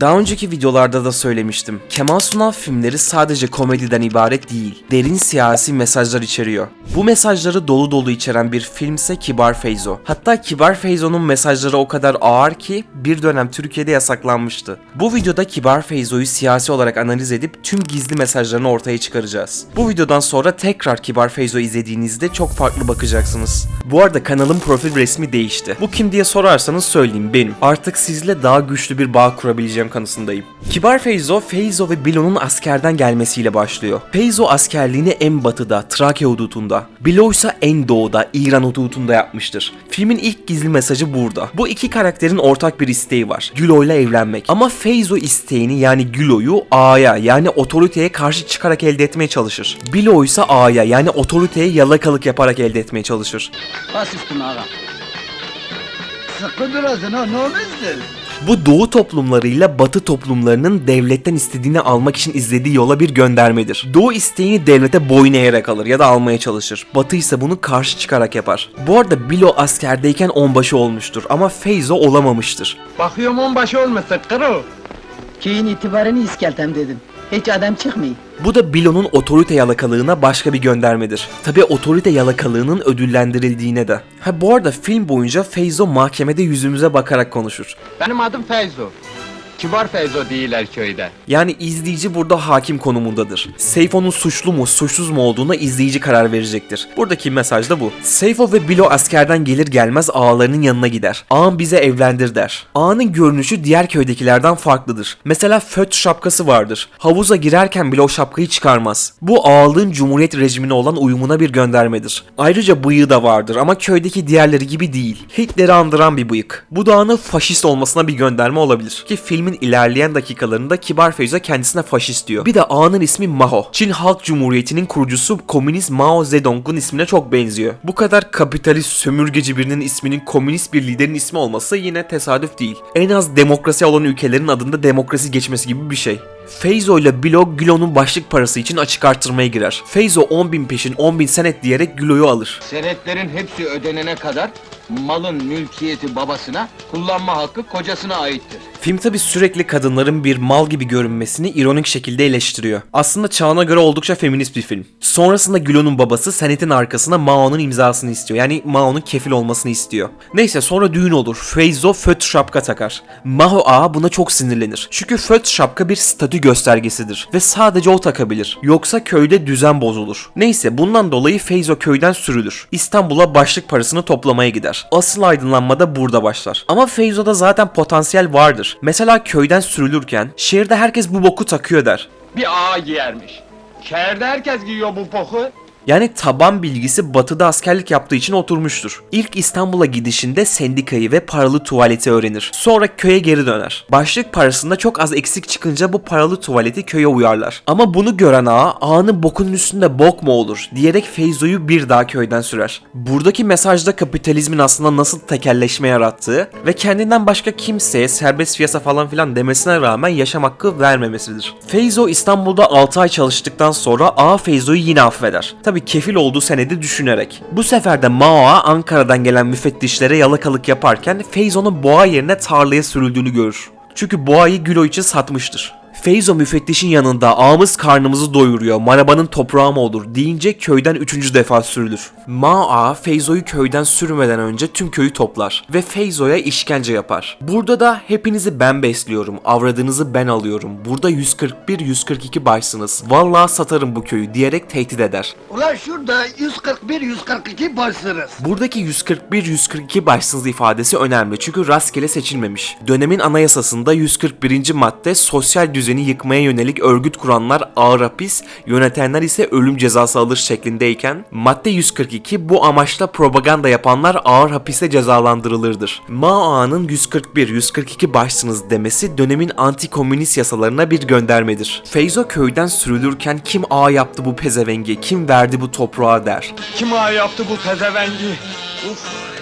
Daha önceki videolarda da söylemiştim. Kemal Sunal filmleri sadece komediden ibaret değil, derin siyasi mesajlar içeriyor. Bu mesajları dolu dolu içeren bir filmse Kibar Feyzo. Hatta Kibar Feyzo'nun mesajları o kadar ağır ki bir dönem Türkiye'de yasaklanmıştı. Bu videoda Kibar Feyzo'yu siyasi olarak analiz edip tüm gizli mesajlarını ortaya çıkaracağız. Bu videodan sonra tekrar Kibar Feyzo izlediğinizde çok farklı bakacaksınız. Bu arada kanalın profil resmi değişti. Bu kim diye sorarsanız söyleyeyim benim. Artık sizle daha güçlü bir bağ kurabileceğim kanısındayım. Kibar Feyzo, Feyzo ve Bilo'nun askerden gelmesiyle başlıyor. Feyzo askerliğini en batıda, Trakya hudutunda. Bilo ise en doğuda, İran hudutunda yapmıştır. Filmin ilk gizli mesajı burada. Bu iki karakterin ortak bir isteği var. Gülo'yla evlenmek. Ama Feyzo isteğini yani Gülo'yu A'ya yani otoriteye karşı çıkarak elde etmeye çalışır. Bilo ise A'ya yani otoriteye yalakalık yaparak elde etmeye çalışır. Bas üstüne ağam. Sıkı durasın ha ne olmazdır? Bu doğu toplumlarıyla batı toplumlarının devletten istediğini almak için izlediği yola bir göndermedir. Doğu isteğini devlete boyun eğerek alır ya da almaya çalışır. Batı ise bunu karşı çıkarak yapar. Bu arada Bilo askerdeyken onbaşı olmuştur ama Feyzo olamamıştır. Bakıyorum onbaşı olmasın kırı. Köyün itibarını iskeltem dedim. Hiç adam çıkmıyor. Bu da Bilo'nun otorite yalakalığına başka bir göndermedir. Tabi otorite yalakalığının ödüllendirildiğine de. Ha bu arada film boyunca Feyzo mahkemede yüzümüze bakarak konuşur. Benim adım Feyzo. Kibar Feyzo değiller köyde. Yani izleyici burada hakim konumundadır. Seyfo'nun suçlu mu, suçsuz mu olduğuna izleyici karar verecektir. Buradaki mesaj da bu. Seyfo ve Bilo askerden gelir gelmez ağalarının yanına gider. Ağam bize evlendir der. Ağanın görünüşü diğer köydekilerden farklıdır. Mesela föt şapkası vardır. Havuza girerken bile o şapkayı çıkarmaz. Bu ağalığın cumhuriyet rejimine olan uyumuna bir göndermedir. Ayrıca bıyığı da vardır ama köydeki diğerleri gibi değil. Hitler'i andıran bir bıyık. Bu da faşist olmasına bir gönderme olabilir. Ki filmin ilerleyen dakikalarında Kibar Feyzo kendisine faşist diyor. Bir de ağanın ismi Mao. Çin Halk Cumhuriyeti'nin kurucusu komünist Mao Zedong'un ismine çok benziyor. Bu kadar kapitalist sömürgeci birinin isminin komünist bir liderin ismi olması yine tesadüf değil. En az demokrasi olan ülkelerin adında demokrasi geçmesi gibi bir şey. Feyzo ile Bilo Gülo'nun başlık parası için açık artırmaya girer. Feyzo 10 bin peşin 10 bin senet diyerek Gülo'yu alır. Senetlerin hepsi ödenene kadar malın mülkiyeti babasına, kullanma hakkı kocasına aittir. Film tabi sürekli kadınların bir mal gibi görünmesini ironik şekilde eleştiriyor. Aslında çağına göre oldukça feminist bir film. Sonrasında Gülo'nun babası senetin arkasına Mao'nun imzasını istiyor. Yani Mao'nun kefil olmasını istiyor. Neyse sonra düğün olur. Feyzo föt şapka takar. Mao ağa buna çok sinirlenir. Çünkü föt şapka bir statü göstergesidir. Ve sadece o takabilir. Yoksa köyde düzen bozulur. Neyse bundan dolayı Feyzo köyden sürülür. İstanbul'a başlık parasını toplamaya gider. Asıl aydınlanma da burada başlar. Ama Feyzo'da zaten potansiyel vardır. Mesela köyden sürülürken şehirde herkes bu boku takıyor der. Bir ağa giyermiş. Şehirde herkes giyiyor bu poku. Yani taban bilgisi batıda askerlik yaptığı için oturmuştur. İlk İstanbul'a gidişinde sendikayı ve paralı tuvaleti öğrenir. Sonra köye geri döner. Başlık parasında çok az eksik çıkınca bu paralı tuvaleti köye uyarlar. Ama bunu gören ağa, ağanın bokunun üstünde bok mu olur diyerek Feyzo'yu bir daha köyden sürer. Buradaki mesajda kapitalizmin aslında nasıl tekelleşme yarattığı ve kendinden başka kimseye serbest piyasa falan filan demesine rağmen yaşam hakkı vermemesidir. Feyzo İstanbul'da 6 ay çalıştıktan sonra ağa Feyzo'yu yine affeder. Tabi kefil olduğu senedi düşünerek. Bu sefer de Mao'a Ankara'dan gelen müfettişlere yalakalık yaparken Feyzo'nun boğa yerine tarlaya sürüldüğünü görür. Çünkü boğayı Gülo için satmıştır. Feyzo müfettişin yanında ağamız karnımızı doyuruyor, marabanın toprağı mı olur deyince köyden üçüncü defa sürülür. Ma ağa Feyzo'yu köyden sürmeden önce tüm köyü toplar ve Feyzo'ya işkence yapar. Burada da hepinizi ben besliyorum, avradınızı ben alıyorum. Burada 141-142 başsınız. Vallahi satarım bu köyü diyerek tehdit eder. Ulan şurada 141-142 başsınız. Buradaki 141-142 başsınız ifadesi önemli çünkü rastgele seçilmemiş. Dönemin anayasasında 141. madde sosyal düzeni yıkmaya yönelik örgüt kuranlar ağır hapis, yönetenler ise ölüm cezası alır şeklindeyken madde 142 bu amaçla propaganda yapanlar ağır hapiste cezalandırılırdır. Mao Ağa'nın 141-142 başsınız demesi dönemin anti-komünist yasalarına bir göndermedir. Feyzo köyden sürülürken kim ağa yaptı bu pezevengi, kim verdi bu toprağa der. Kim ağa yaptı bu pezevengi?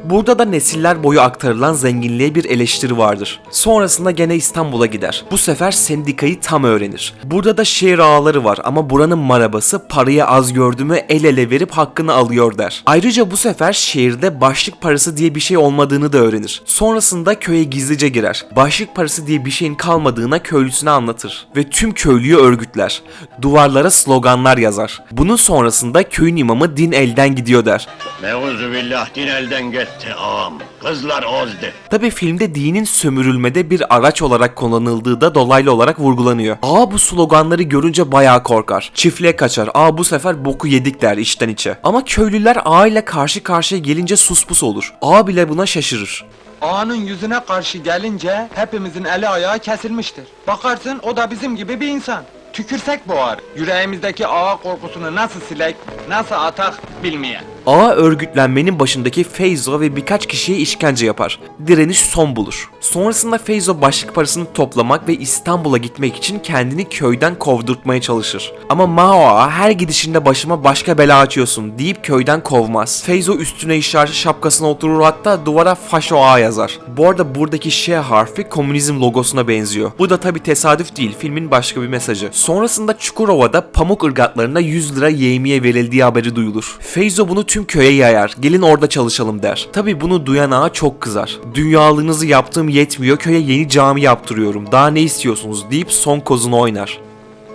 Burada da nesiller boyu aktarılan zenginliğe bir eleştiri vardır. Sonrasında gene İstanbul'a gider. Bu sefer sendikayı tam öğrenir. Burada da şehir ağaları var ama buranın marabası parayı az gördü mü el ele verip hakkını alıyor der. Ayrıca bu sefer şehirde başlık parası diye bir şey olmadığını da öğrenir. Sonrasında köye gizlice girer. Başlık parası diye bir şeyin kalmadığına köylüsüne anlatır. Ve tüm köylüyü örgütler. Duvarlara sloganlar yazar. Bunun sonrasında köyün imamı din elden gidiyor der. Neuzu billah din elden gitti ağam. Kızlar ozdu. Tabi filmde dinin sömürülmede bir araç olarak kullanıldığı da dolaylı olarak vurgulanıyor. Aa bu sloganları görünce bayağı korkar. Çiftliğe kaçar. Aa bu sefer boku yedik der içten içe. Ama köylüler ağa ile karşı karşıya gelince suspus olur. Ağa bile buna şaşırır. Ağanın yüzüne karşı gelince hepimizin eli ayağı kesilmiştir. Bakarsın o da bizim gibi bir insan. Tükürsek boğar. Yüreğimizdeki ağa korkusunu nasıl silek, nasıl atak bilmeyen. Ağa örgütlenmenin başındaki Feyzo ve birkaç kişiye işkence yapar. Direniş son bulur. Sonrasında Feyzo başlık parasını toplamak ve İstanbul'a gitmek için kendini köyden kovdurtmaya çalışır. Ama Mao Ağa her gidişinde başıma başka bela açıyorsun deyip köyden kovmaz. Feyzo üstüne işaret şapkasına oturur hatta duvara Faşo Ağa yazar. Bu arada buradaki Ş harfi komünizm logosuna benziyor. Bu da tabi tesadüf değil filmin başka bir mesajı. Sonrasında Çukurova'da pamuk ırgatlarına 100 lira yevmiye verildiği haberi duyulur. Feyzo bunu tüm köye yayar. Gelin orada çalışalım der. Tabi bunu duyan ağa çok kızar. Dünyalığınızı yaptığım yetmiyor köye yeni cami yaptırıyorum. Daha ne istiyorsunuz deyip son kozunu oynar.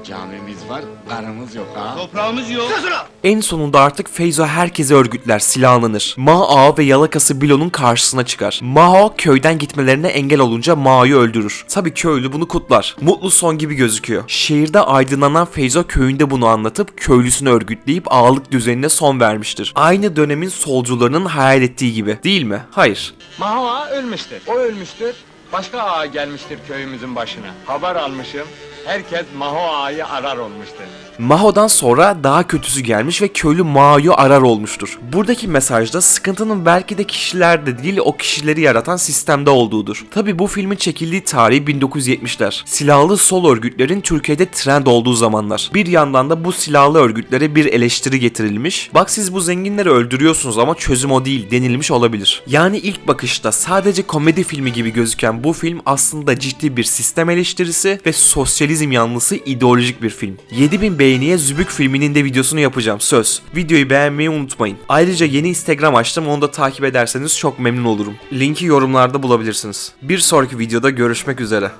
Camimiz var, karımız yok ha. Toprağımız yok. Sus ulan! En sonunda artık Feyzo herkese örgütler, silahlanır. Ma Ağa ve yalakası Bilo'nun karşısına çıkar. Mao köyden gitmelerine engel olunca Mao'yu öldürür. Tabi köylü bunu kutlar. Mutlu son gibi gözüküyor. Şehirde aydınlanan Feyzo köyünde bunu anlatıp köylüsünü örgütleyip ağalık düzenine son vermiştir. Aynı dönemin solcularının hayal ettiği gibi. Değil mi? Hayır. Maho ağa ölmüştür. O ölmüştür. Başka ağa gelmiştir köyümüzün başına. Haber almışım. Herkes Maho ağayı arar olmuştur. Maho'dan sonra daha kötüsü gelmiş ve köylü Mao'yu arar olmuştur. Buradaki mesajda sıkıntının belki de kişilerde değil o kişileri yaratan sistemde olduğudur. Tabi bu filmin çekildiği tarih 1970'ler. Silahlı sol örgütlerin Türkiye'de trend olduğu zamanlar. Bir yandan da bu silahlı örgütlere bir eleştiri getirilmiş. Bak siz bu zenginleri öldürüyorsunuz ama çözüm o değil denilmiş olabilir. Yani ilk bakışta sadece komedi filmi gibi gözüken bu film aslında ciddi bir sistem eleştirisi ve sosyalizm yanlısı ideolojik bir film. 7000 beğeniye Zübük filminin de videosunu yapacağım söz. Videoyu beğenmeyi unutmayın. Ayrıca yeni Instagram açtım onu da takip ederseniz çok memnun olurum. Linki yorumlarda bulabilirsiniz. Bir sonraki videoda görüşmek üzere.